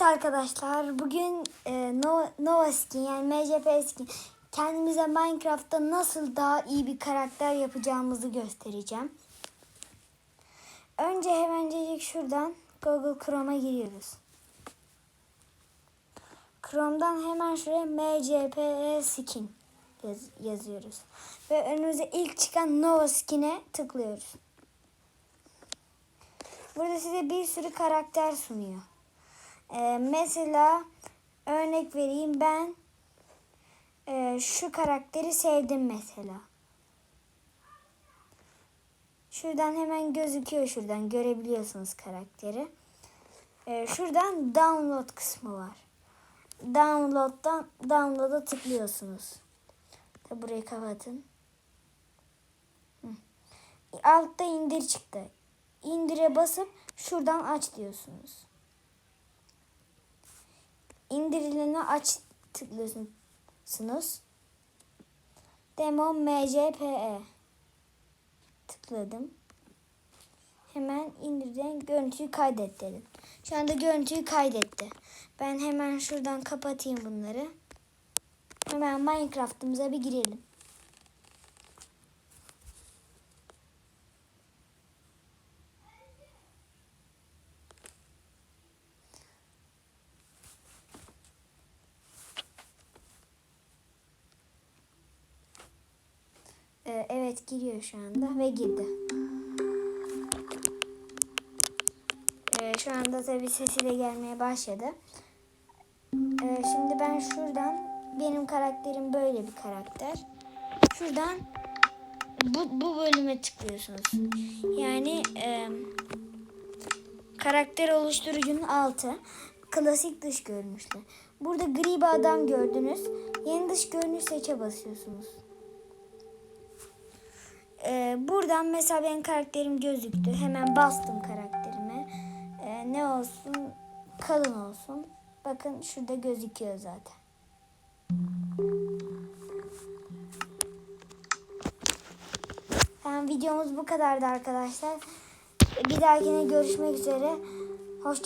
Evet arkadaşlar bugün e, No- Nova Skin yani MCP Skin kendimize Minecraft'ta nasıl daha iyi bir karakter yapacağımızı göstereceğim. Önce hemencecik şuradan Google Chrome'a giriyoruz. Chrome'dan hemen şuraya MCPE Skin yaz- yazıyoruz. Ve önümüze ilk çıkan Nova Skin'e tıklıyoruz. Burada size bir sürü karakter sunuyor. Ee, mesela örnek vereyim ben e, şu karakteri sevdim mesela. Şuradan hemen gözüküyor şuradan görebiliyorsunuz karakteri. Ee, şuradan download kısmı var. Download'dan download'a tıklıyorsunuz. Tabi burayı kapatın. Hı. Altta indir çıktı. İndire basıp şuradan aç diyorsunuz. İndirileni aç tıklıyorsunuz. Demo MCPE tıkladım. Hemen indirden görüntüyü kaydet dedim. Şu anda görüntüyü kaydetti. Ben hemen şuradan kapatayım bunları. Hemen Minecraft'ımıza bir girelim. Ee, evet giriyor şu anda ve girdi. Ee, şu anda tabii sesi de gelmeye başladı. Ee, şimdi ben şuradan benim karakterim böyle bir karakter. Şuradan bu, bu bölüme tıklıyorsunuz. Yani e, karakter oluşturucunun altı klasik dış görünüşlü. Burada gri bir adam gördünüz. Yeni dış görünüş seçe basıyorsunuz. Ee, buradan mesela benim karakterim gözüktü. Hemen bastım karakterime. Ee, ne olsun? Kalın olsun. Bakın şurada gözüküyor zaten. Tamam videomuz bu kadardı arkadaşlar. Bir dahakine görüşmek üzere. Hoşça